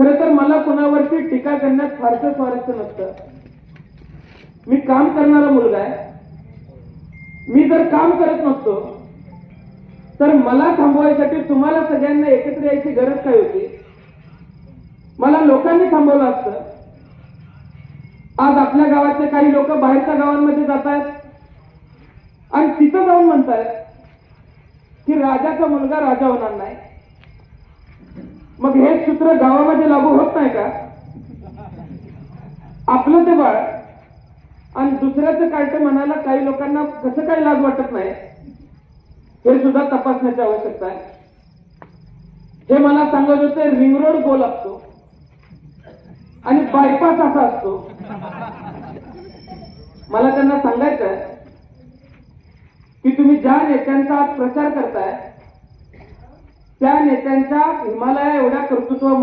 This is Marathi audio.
खर तर मला कुणावरती टीका करण्यात फारसं स्वारस्य नसतं. मी काम करणारा मुलगा आहे. मी जर काम करत नसतो तर मला थांबवायसाठी तुम्हाला सगळ्यांना एकत्र यायची गरज काय होती? मला लोकांनी थांबवलं असतं. आज आपल्या गावातले काही लोक बाहेरच्या गावांमध्ये जात आहेत. आणि तिथं जाऊन म्हणतायत की राजाचा मुलगा राजा होणार नाही. मग हे सूत्र गावामध्ये लागू होत नाही का? आपलं ते बाळ. आणि दुसऱ्याचं कार्ट म्हणायला काही लोकांना कसं काही लाज वाटत नाही? हे सुद्धा तपासण्याची आवश्यकता आहे. हे मला सांगत होते रिंग रोड गोल असतो. आणि बायपास असा असतो. मला त्यांना सांगायचं आहे की तुम्ही ज्या नेत्यांचा आज प्रचार करताय त्या नेत्यांचा हिमालया एवढ्या कर्तृत्व